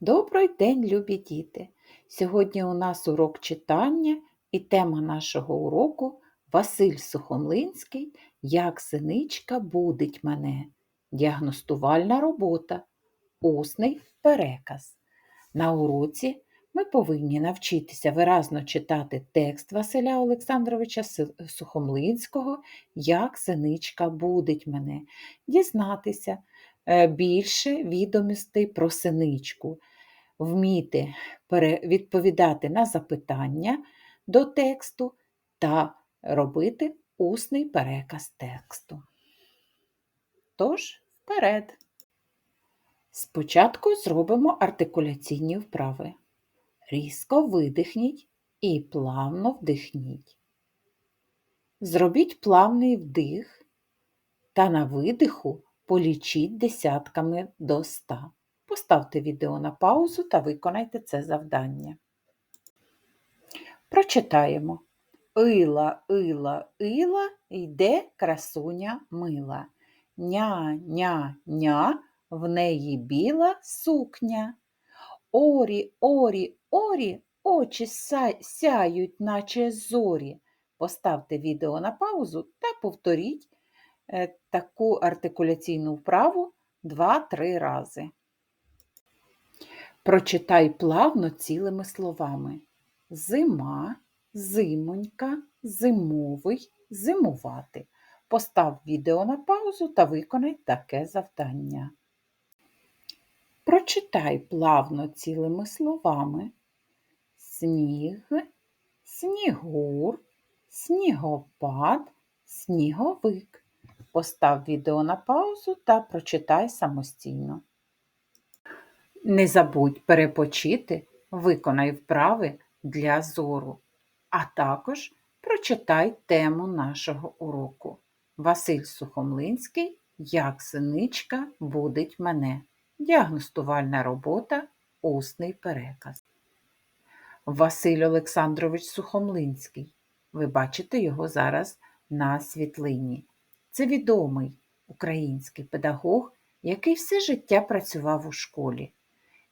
Добрий день, любі діти! Сьогодні у нас урок читання і тема нашого уроку Василь Сухомлинський Як синичка будить мене. Діагностувальна робота. Усний переказ. На уроці ми повинні навчитися виразно читати текст Василя Олександровича Сухомлинського Як синичка будить мене, дізнатися більше відомостей про синичку вміти відповідати на запитання до тексту та робити усний переказ тексту. Тож, вперед! Спочатку зробимо артикуляційні вправи. Різко видихніть і плавно вдихніть. Зробіть плавний вдих та на видиху полічіть десятками до ста. Поставте відео на паузу та виконайте це завдання. Прочитаємо. Ила, ила, ила, йде красуня мила. Ня, ня, ня, в неї біла сукня. Орі, орі, орі, очі сяють, наче зорі. Поставте відео на паузу та повторіть таку артикуляційну вправу 2-3 рази. Прочитай плавно цілими словами. Зима, зимонька, зимовий, зимувати. Постав відео на паузу та виконай таке завдання. Прочитай плавно цілими словами. Сніг, снігур, снігопад, сніговик. Постав відео на паузу та прочитай самостійно. Не забудь перепочити, виконай вправи для зору, а також прочитай тему нашого уроку. Василь Сухомлинський Як синичка будить мене. Діагностувальна робота, усний переказ. Василь Олександрович Сухомлинський. Ви бачите його зараз на світлині. Це відомий український педагог, який все життя працював у школі.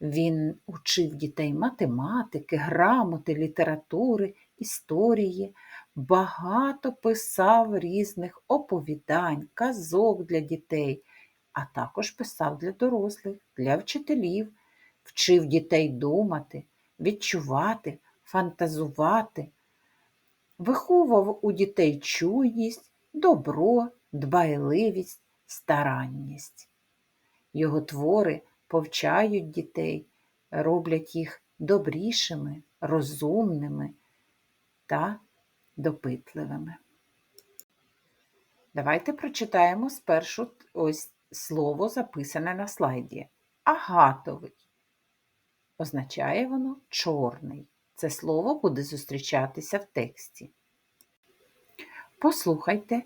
Він учив дітей математики, грамоти, літератури, історії, багато писав різних оповідань, казок для дітей, а також писав для дорослих, для вчителів, вчив дітей думати, відчувати, фантазувати, виховував у дітей чуйність, добро, дбайливість, старанність. Його твори повчають дітей, роблять їх добрішими, розумними та допитливими. Давайте прочитаємо спершу ось слово, записане на слайді. Агатовий. Означає воно чорний. Це слово буде зустрічатися в тексті. Послухайте,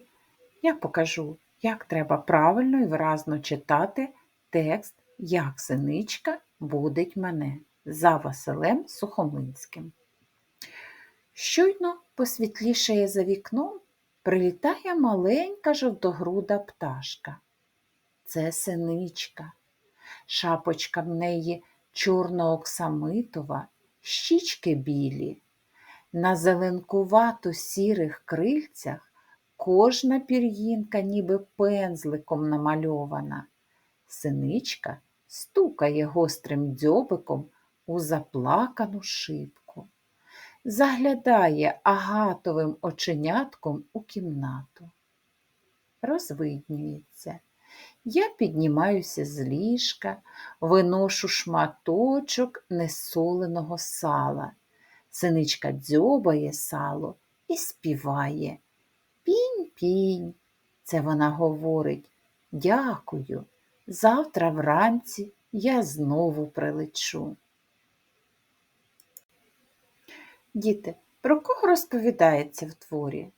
я покажу, як треба правильно і виразно читати текст як синичка будить мене за Василем Сухомлинським. Щойно посвітлішає за вікном, прилітає маленька жовтогруда пташка. Це синичка, шапочка в неї чорно-оксамитова, щічки білі. На зеленкувато сірих крильцях кожна пір'їнка ніби пензликом намальована. Синичка стукає гострим дзьобиком у заплакану шибку, заглядає агатовим оченятком у кімнату. Розвиднюється. Я піднімаюся з ліжка, виношу шматочок несоленого сала. Синичка дзьобає сало і співає. Пінь-пінь. Це вона говорить. Дякую. Завтра вранці я знову прилечу. Діти, про кого розповідається в творі?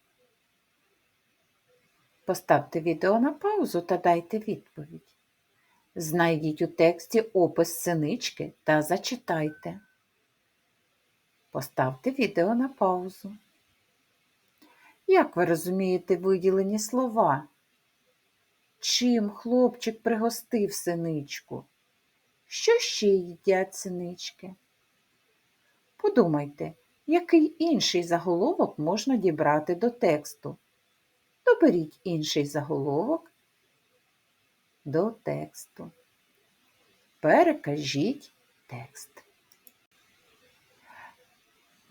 Поставте відео на паузу та дайте відповідь. Знайдіть у тексті опис синички та зачитайте. Поставте відео на паузу. Як ви розумієте виділені слова? Чим хлопчик пригостив синичку? Що ще їдять синички? Подумайте, який інший заголовок можна дібрати до тексту. Доберіть інший заголовок до тексту. Перекажіть текст.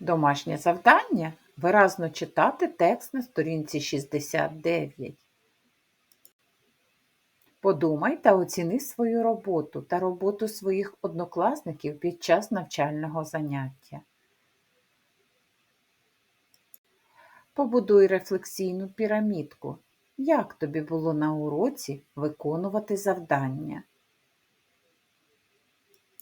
Домашнє завдання виразно читати текст на сторінці 69. Подумай та оціни свою роботу та роботу своїх однокласників під час навчального заняття. Побудуй рефлексійну пірамідку. Як тобі було на уроці виконувати завдання?